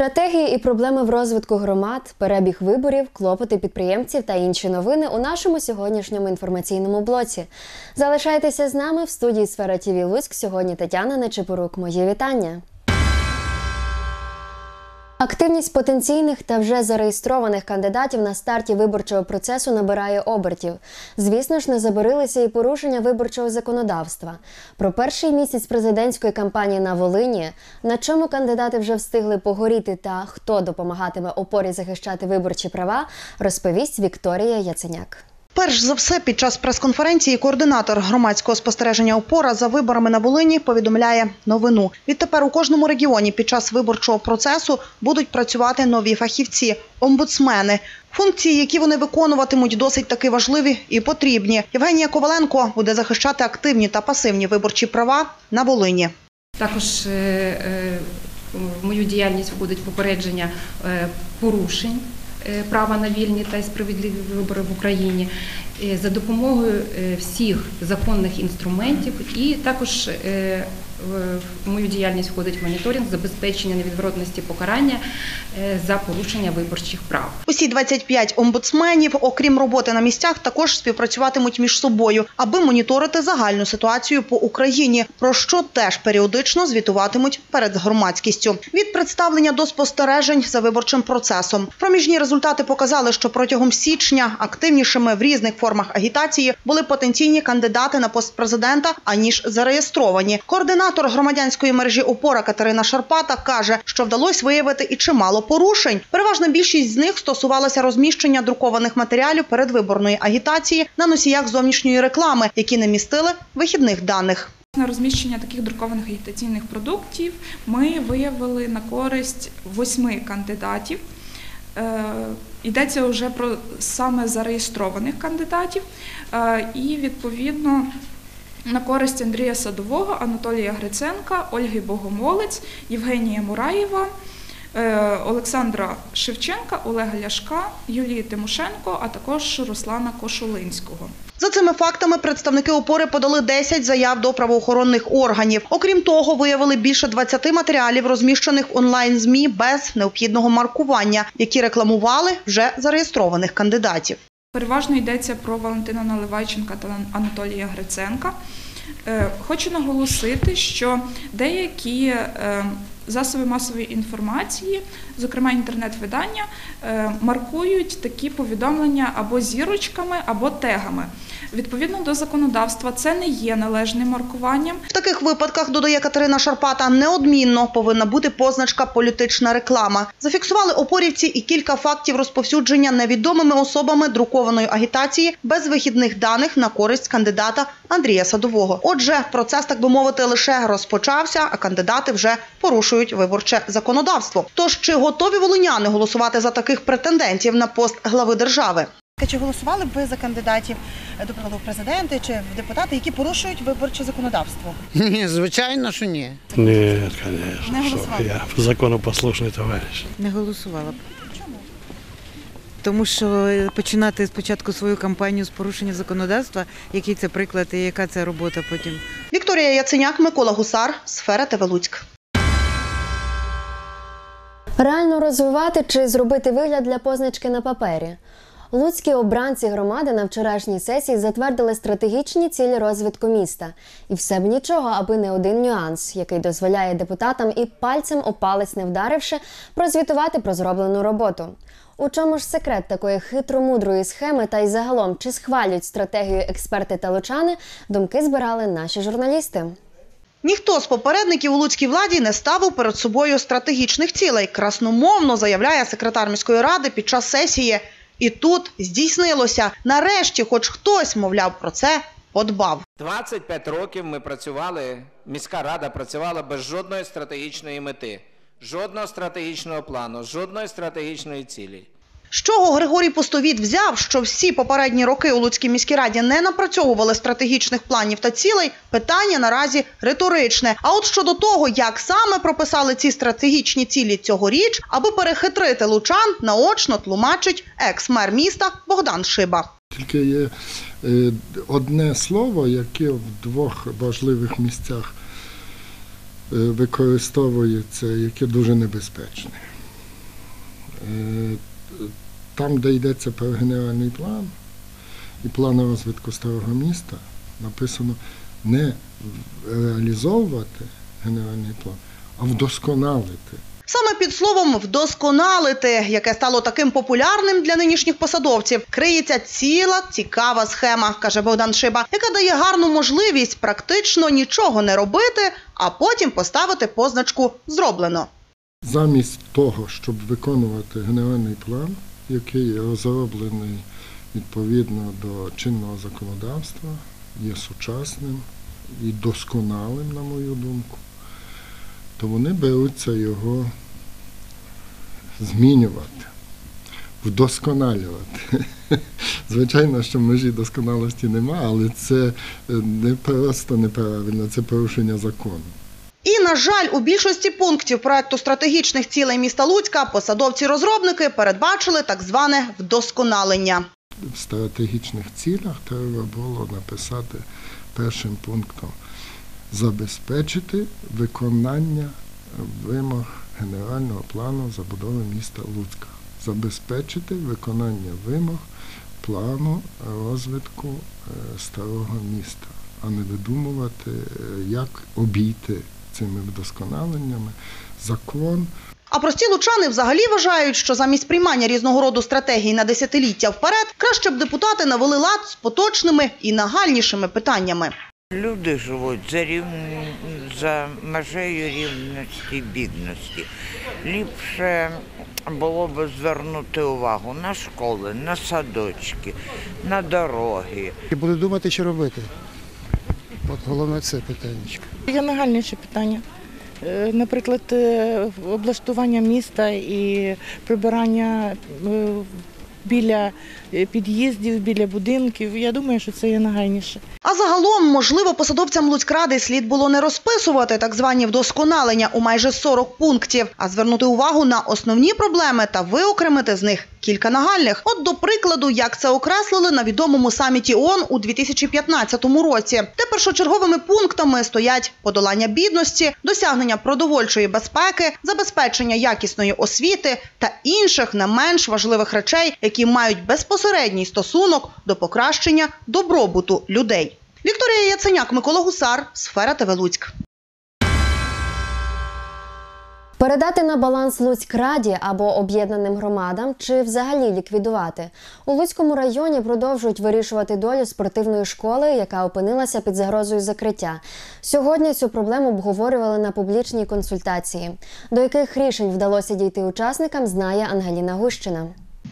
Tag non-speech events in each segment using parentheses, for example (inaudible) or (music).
Стратегії і проблеми в розвитку громад, перебіг виборів, клопоти підприємців та інші новини у нашому сьогоднішньому інформаційному блоці. Залишайтеся з нами в студії Сфера ТІВІ Луцьк. Сьогодні Тетяна Нечепорук. Мої вітання. Активність потенційних та вже зареєстрованих кандидатів на старті виборчого процесу набирає обертів. Звісно ж, не забарилися і порушення виборчого законодавства. Про перший місяць президентської кампанії на Волині, на чому кандидати вже встигли погоріти та хто допомагатиме опорі захищати виборчі права, розповість Вікторія Яценяк. Перш за все, під час прес-конференції координатор громадського спостереження опора за виборами на Волині повідомляє новину. Відтепер у кожному регіоні під час виборчого процесу будуть працювати нові фахівці, омбудсмени. Функції, які вони виконуватимуть, досить таки важливі і потрібні. Євгенія Коваленко буде захищати активні та пасивні виборчі права на Волині. Також е, е, в мою діяльність входить попередження е, порушень права на вільні та справедливі вибори в Україні е, за допомогою е, всіх законних інструментів, і також е, в мою діяльність входить моніторинг забезпечення невідворотності покарання е, за порушення виборчих прав. Усі 25 омбудсменів, окрім роботи на місцях, також співпрацюватимуть між собою, аби моніторити загальну ситуацію по Україні, про що теж періодично звітуватимуть перед громадськістю. Від представлення до спостережень за виборчим процесом. Проміжні результати показали, що протягом січня активнішими в різних формах агітації були потенційні кандидати на пост президента, аніж зареєстровані. Координатор громадянської мережі опора Катерина Шарпата каже, що вдалося виявити і чимало порушень. Переважна більшість з них стосувалася розміщення друкованих матеріалів передвиборної агітації на носіях зовнішньої реклами, які не містили вихідних даних. На розміщення таких друкованих агітаційних продуктів ми виявили на користь восьми кандидатів. Е, Йдеться вже про саме зареєстрованих кандидатів, Е, і відповідно на користь Андрія Садового, Анатолія Гриценка, Ольги Богомолець, Євгенія Мураєва, е, Олександра Шевченка, Олега Ляшка, Юлії Тимошенко, а також Руслана Кошулинського. За цими фактами представники опори подали 10 заяв до правоохоронних органів. Окрім того, виявили більше 20 матеріалів, розміщених онлайн змі без необхідного маркування, які рекламували вже зареєстрованих кандидатів. Переважно йдеться про Валентина Наливайченка та Анатолія Гриценка. Е, Хочу наголосити, що деякі е, засоби масової інформації, зокрема інтернет-видання, е, маркують такі повідомлення або зірочками, або тегами. Відповідно до законодавства, це не є належним маркуванням. В таких випадках, додає Катерина Шарпата, неодмінно повинна бути позначка політична реклама. Зафіксували опорівці і кілька фактів розповсюдження невідомими особами друкованої агітації без вихідних даних на користь кандидата Андрія Садового. Отже, процес, так би мовити, лише розпочався, а кандидати вже порушують виборче законодавство. Тож чи готові волиняни голосувати за таких претендентів на пост глави держави? Чи голосували б ви за кандидатів е, до прикладу в президенти чи в депутати, які порушують виборче законодавство? Ні, звичайно, що ні. Не что я законопослушний товариш. Не голосувала б. Чому? Тому що починати спочатку свою кампанію з порушення законодавства, який це приклад і яка це робота потім. Вікторія Яценяк, Микола Гусар, Сфера ТВ Луцьк. Реально розвивати чи зробити вигляд для позначки на папері. Луцькі обранці громади на вчорашній сесії затвердили стратегічні цілі розвитку міста. І все б нічого, аби не один нюанс, який дозволяє депутатам і пальцем о палець не вдаривши, прозвітувати про зроблену роботу. У чому ж секрет такої хитромудрої схеми та й загалом чи схвалюють стратегію експерти та лучани, думки збирали наші журналісти. Ніхто з попередників у луцькій владі не ставив перед собою стратегічних цілей. Красномовно заявляє секретар міської ради під час сесії. І тут здійснилося. Нарешті, хоч хтось, мовляв, про це подбав. 25 років ми працювали, міська рада працювала без жодної стратегічної мети, жодного стратегічного плану, жодної стратегічної цілі. З чого Григорій Пустовіт взяв, що всі попередні роки у Луцькій міській раді не напрацьовували стратегічних планів та цілей, питання наразі риторичне. А от щодо того, як саме прописали ці стратегічні цілі цьогоріч, аби перехитрити лучан, наочно тлумачить екс-мер міста Богдан Шиба. Тільки є е, одне слово, яке в двох важливих місцях е, використовується, яке дуже небезпечне. Там, де йдеться про генеральний план і план розвитку старого міста, написано не реалізовувати генеральний план, а вдосконалити. Саме під словом вдосконалити, яке стало таким популярним для нинішніх посадовців, криється ціла цікава схема, каже Богдан Шиба, яка дає гарну можливість практично нічого не робити, а потім поставити позначку зроблено. Замість того, щоб виконувати генеральний план, який розроблений відповідно до чинного законодавства, є сучасним і досконалим, на мою думку, то вони беруться його змінювати, вдосконалювати. (laughs) Звичайно, що межі досконалості нема, але це е, не просто неправильно, це порушення закону. І, на жаль, у більшості пунктів проекту стратегічних цілей міста Луцька посадовці-розробники передбачили так зване вдосконалення. в стратегічних цілях треба було написати першим пунктом забезпечити виконання вимог генерального плану забудови міста Луцька. Забезпечити виконання вимог плану розвитку е, старого міста, а не видумувати, е, як обійти цими вдосконаленнями закон А прості лучани взагалі вважають, що замість приймання різного роду стратегій на десятиліття вперед, краще б депутати навели лад з поточними і нагальнішими питаннями. Люди живуть за рів... за межею рівності і бідності. Ліпше було б звернути увагу на школи, на садочки, на дороги. І буду думати, що робити. От головне це питання. Є нагальніше питання. Е, Наприклад, е, облаштування міста і прибирання е, біля під'їздів, біля будинків. Я думаю, що це є нагальніше. А загалом, можливо, посадовцям Луцькради слід було не розписувати так звані вдосконалення у майже 40 пунктів, а звернути увагу на основні проблеми та виокремити з них кілька нагальних. От до прикладу, як це окреслили на відомому саміті ООН у 2015 році, де першочерговими пунктами стоять подолання бідності, досягнення продовольчої безпеки, забезпечення якісної освіти та інших не менш важливих речей, які мають безпосередній стосунок до покращення добробуту людей. Вікторія Яценяк, Микола Гусар, Сфера ТВ Луцьк. Передати на баланс Луцькраді або об'єднаним громадам чи взагалі ліквідувати у Луцькому районі продовжують вирішувати долю спортивної школи, яка опинилася під загрозою закриття. Сьогодні цю проблему обговорювали на публічній консультації. До яких рішень вдалося дійти учасникам, знає Ангеліна Гущина.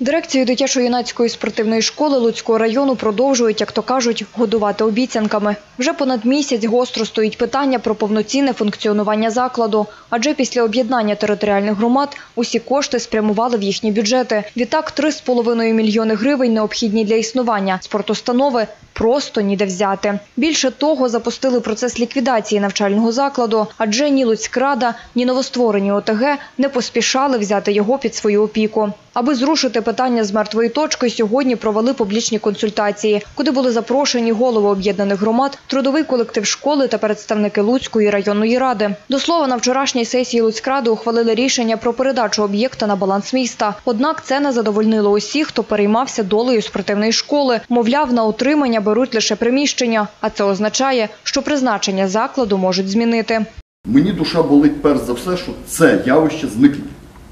Дирекцію дитячо-юнацької спортивної школи Луцького району продовжують, як то кажуть, годувати обіцянками. Вже понад місяць гостро стоїть питання про повноцінне функціонування закладу, адже після об'єднання територіальних громад усі кошти спрямували в їхні бюджети. Відтак 3,5 мільйони гривень необхідні для існування спортустанови просто ніде взяти. Більше того, запустили процес ліквідації навчального закладу, адже ні Луцькрада, ні новостворені ОТГ не поспішали взяти його під свою опіку. Аби зрушити питання з мертвої точки, сьогодні провели публічні консультації, куди були запрошені голови об'єднаних громад, трудовий колектив школи та представники Луцької районної ради. До слова, на вчорашній сесії Луцькради ухвалили рішення про передачу об'єкта на баланс міста. Однак це не задовольнило усіх, хто переймався долею спортивної школи. Мовляв, на утримання беруть лише приміщення, а це означає, що призначення закладу можуть змінити. Мені душа болить перш за все, що це явище зникне.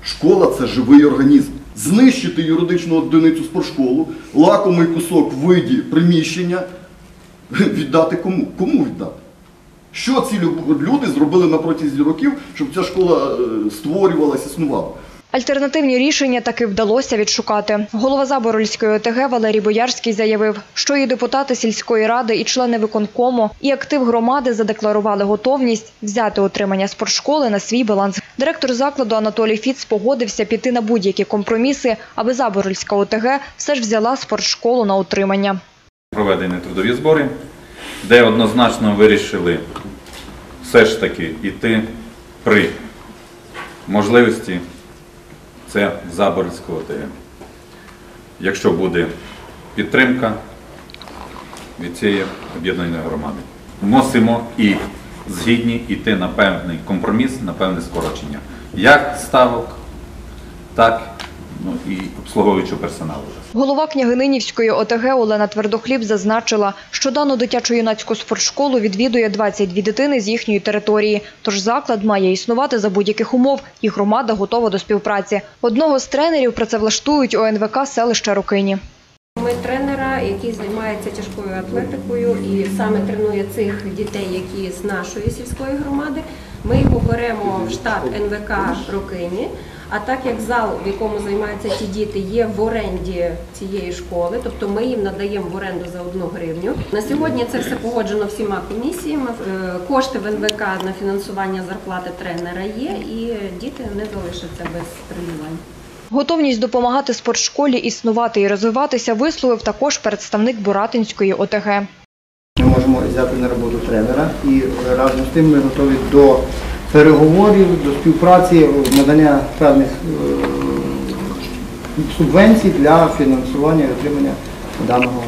Школа це живий організм. Знищити юридичну одиницю спортшколу, лакомий кусок виді приміщення, (laughs) віддати кому? Кому віддати? Що ці люди зробили на протязі років, щоб ця школа е, створювалася, існувала? Альтернативні рішення таки вдалося відшукати. Голова Заборольської ОТГ Валерій Боярський заявив, що і депутати сільської ради, і члени виконкому, і актив громади задекларували готовність взяти утримання спортшколи на свій баланс. Директор закладу Анатолій Фіц погодився піти на будь-які компроміси, аби Заборольська ОТГ все ж взяла спортшколу на утримання. проведені трудові збори, де однозначно вирішили все ж таки йти при можливості це Заборського ОТГ. Якщо буде підтримка від цієї об'єднаної громади, мусимо і згідні йти на певний компроміс, на певне скорочення. Як ставок, так ну і обслуговуючого персоналу. Голова Княгининівської ОТГ Олена Твердохліб зазначила, що дану дитячо-юнацьку спортшколу відвідує 22 дитини з їхньої території. Тож заклад має існувати за будь-яких умов, і громада готова до співпраці. Одного з тренерів працевлаштують ОНВК селища Рокині. Ми тренера, який займається тяжкою атлетикою і саме тренує цих дітей, які з нашої сільської громади. Ми його беремо в штат НВК Рокині. А так як зал, в якому займаються ті діти, є в оренді цієї школи, тобто ми їм надаємо в оренду за одну гривню. На сьогодні це все погоджено всіма комісіями. Е, Кошти в НВК на фінансування зарплати тренера є, і діти не залишаться без тренувань. Готовність допомагати спортшколі існувати і розвиватися висловив також представник Буратинської ОТГ. Ми можемо взяти на роботу тренера і разом з тим ми готові до переговорів, до співпраці, надання певних е, субвенцій для фінансування і отримання даного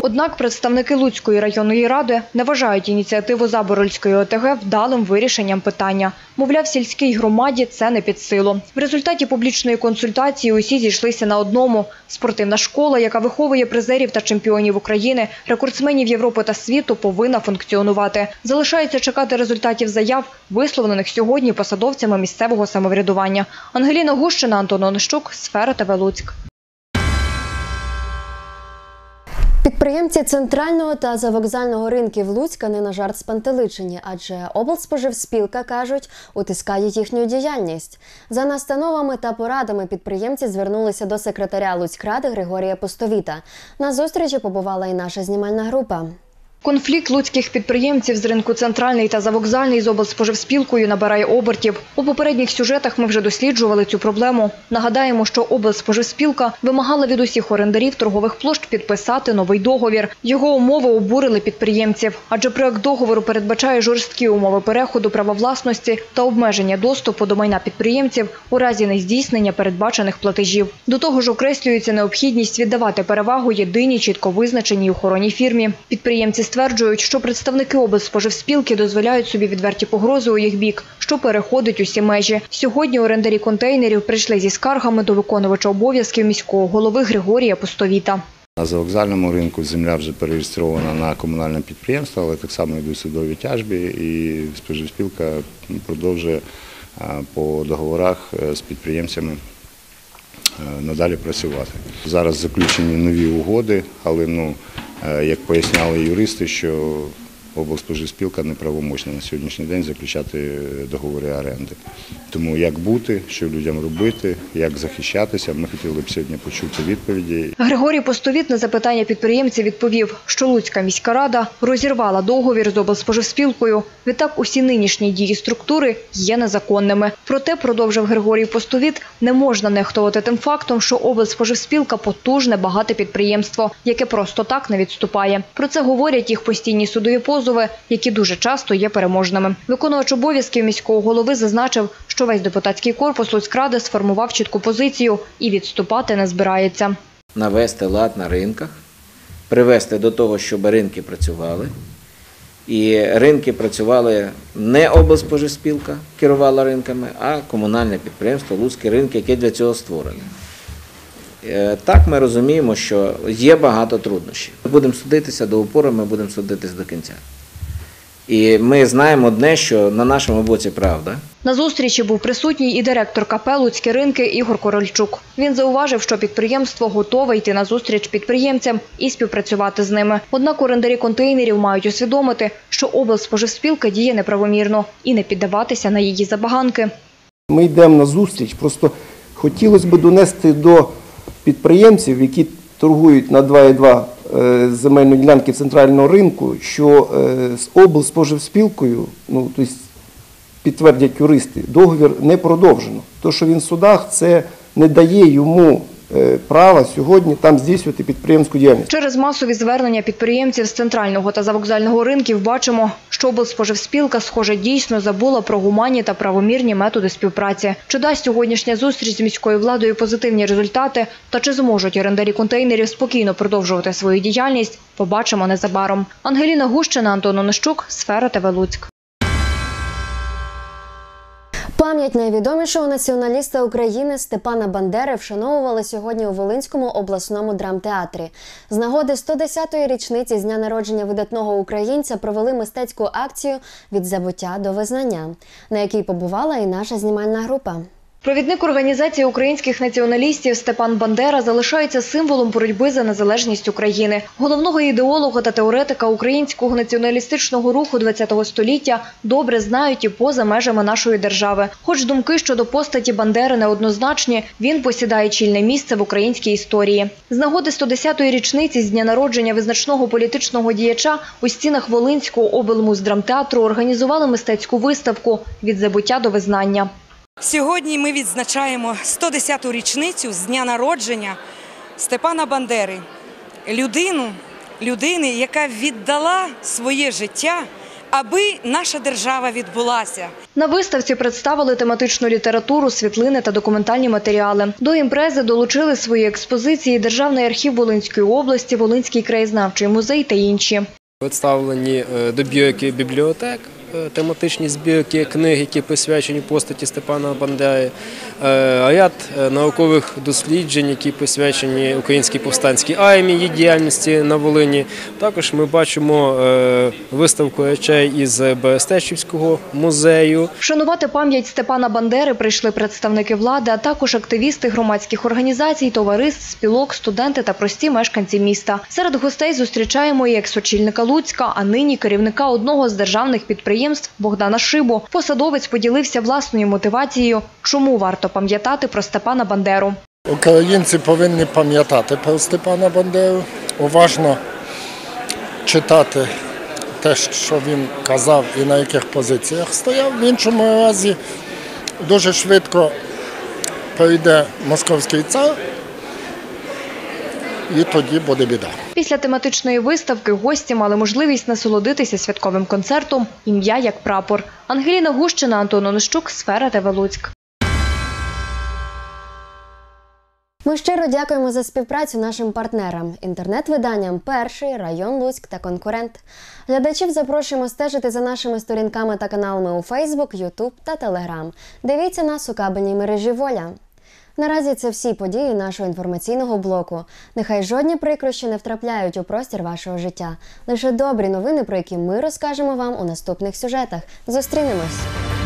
Однак представники Луцької районної ради не вважають ініціативу Заборольської ОТГ вдалим вирішенням питання. Мовляв, сільській громаді це не під силу. В результаті публічної консультації усі зійшлися на одному: спортивна школа, яка виховує призерів та чемпіонів України, рекордсменів Європи та світу, повинна функціонувати. Залишається чекати результатів заяв, висловлених сьогодні посадовцями місцевого самоврядування. Ангеліна Гущина, Антон Онищук, Сфера ТВ Луцьк. Підприємці центрального та завокзального ринків Луцька не на жарт спантеличені, адже облспоживспілка кажуть, утискає їхню діяльність. За настановами та порадами підприємці звернулися до секретаря Луцькради Григорія Пустовіта. На зустрічі побувала і наша знімальна група. Конфлікт луцьких підприємців з ринку центральний та завокзальний з облспоживспілкою набирає обертів. У попередніх сюжетах ми вже досліджували цю проблему. Нагадаємо, що облспоживспілка вимагала від усіх орендарів торгових площ підписати новий договір. Його умови обурили підприємців, адже проект договору передбачає жорсткі умови переходу права власності та обмеження доступу до майна підприємців у разі нездійснення передбачених платежів. До того ж, окреслюється необхідність віддавати перевагу єдиній чітко визначеній охоронній фірмі. Підприємці стверджують, що представники облспоживспілки дозволяють собі відверті погрози у їх бік, що переходить усі межі. Сьогодні орендарі контейнерів прийшли зі скаргами до виконувача обов'язків міського голови Григорія Пустовіта. На завокзальному ринку земля вже перереєстрована на комунальне підприємство, але так само йдуть судові тяжбі, і споживспілка продовжує по договорах е, з підприємцями е, надалі працювати. Зараз заключені нові угоди, але ну, е, як поясняли юристи, що облспоживспілка неправомочна на сьогоднішній день заключати договори оренди. Тому як бути, що людям робити, як захищатися, ми хотіли б сьогодні почути відповіді. Григорій Постовіт на запитання підприємців відповів, що Луцька міська рада розірвала договір з облспоживспілкою. Відтак усі нинішні дії структури є незаконними. Проте, продовжив Григорій Постовіт, не можна нехтувати тим фактом, що облспоживспілка потужне багате підприємство, яке просто так не відступає. Про це говорять їх постійні судові позови, які дуже часто є переможними. Виконувач обов'язків міського голови зазначив, що весь депутатський корпус Луцькради сформував чітку позицію і відступати не збирається. навести лад на ринках, привести до того, щоб ринки працювали. І ринки працювали не облспоживспілка керувала ринками, а комунальне підприємство Луцькі ринки, яке для цього створене. Е, Так ми розуміємо, що є багато труднощів. Ми будемо судитися до упору, ми будемо судитися до кінця. І ми знаємо одне, що на нашому боці правда. На зустрічі був присутній і директор КП «Луцькі ринки Ігор Корольчук. Він зауважив, що підприємство готове йти на зустріч підприємцям і співпрацювати з ними. Однак орендарі контейнерів мають усвідомити, що облспоживспілка діє неправомірно і не піддаватися на її забаганки. Ми йдемо на зустріч, просто хотілося б донести до підприємців, які торгують на 2,2 е, земельної ділянки центрального ринку, що е, з облспоживспілкою, ну, тобто підтвердять юристи, договір не продовжено. То, що він в судах, це не дає йому права сьогодні там здійснювати підприємську діяльність. Через масові звернення підприємців з центрального та завокзального ринків бачимо, що облспоживспілка, схоже, дійсно забула про гуманні та правомірні методи співпраці. Чи дасть сьогоднішня зустріч з міською владою позитивні результати, та чи зможуть орендарі контейнерів спокійно продовжувати свою діяльність, побачимо незабаром. Ангеліна Гущина, Антон Онищук, Сфера ТВ Луцьк. Пам'ять найвідомішого націоналіста України Степана Бандери вшановували сьогодні у Волинському обласному драмтеатрі. З нагоди 110-ї річниці з дня народження видатного українця провели мистецьку акцію від забуття до визнання, на якій побувала і наша знімальна група. Провідник організації українських націоналістів Степан Бандера залишається символом боротьби за незалежність України. Головного ідеолога та теоретика українського націоналістичного руху ХХ століття добре знають і поза межами нашої держави. Хоч думки щодо постаті Бандери неоднозначні, він посідає чільне місце в українській історії. З нагоди 110-ї річниці з дня народження визначного політичного діяча у стінах Волинського облмуздрамтеатру організували мистецьку виставку від забуття до визнання. Сьогодні ми відзначаємо 110-ту річницю з дня народження Степана Бандери, людину, людини, яка віддала своє життя, аби наша держава відбулася. На виставці представили тематичну літературу, світлини та документальні матеріали. До імпрези долучили свої експозиції Державний архів Волинської області, Волинський краєзнавчий музей та інші. Представлені е, добірки бібліотек, тематичні збірки книг, які присвячені постаті Степана Бандери, е, ряд е, наукових досліджень, які присвячені українській повстанській армії, її діяльності на Волині. Також ми бачимо е, виставку речей із Берестечівського музею. Вшанувати пам'ять Степана Бандери прийшли представники влади, а також активісти громадських організацій, товариств, спілок, студенти та прості мешканці міста. Серед гостей зустрічаємо і екс-очільника Луцька, а нині керівника одного з державних підприємств Богдана Шибу. Посадовець поділився власною мотивацією, чому варто пам'ятати про Степана Бандеру. Українці повинні пам'ятати про Степана Бандеру, уважно читати те, що він казав і на яких позиціях стояв. В іншому разі дуже швидко прийде московський цар, і тоді буде біда. Після тематичної виставки гості мали можливість насолодитися святковим концертом Ім'я як прапор. Ангеліна Гущина, Антон Онищук, Сфера ТВ Луцьк. Ми щиро дякуємо за співпрацю нашим партнерам, інтернет-виданням Перший, район Луцьк та конкурент. Глядачів запрошуємо стежити за нашими сторінками та каналами у Фейсбук, Ютуб та Телеграм. Дивіться нас у кабельній мережі Воля. Наразі це всі події нашого інформаційного блоку. Нехай жодні прикрощі не втрапляють у простір вашого життя. Лише добрі новини, про які ми розкажемо вам у наступних сюжетах. Зустрінемось!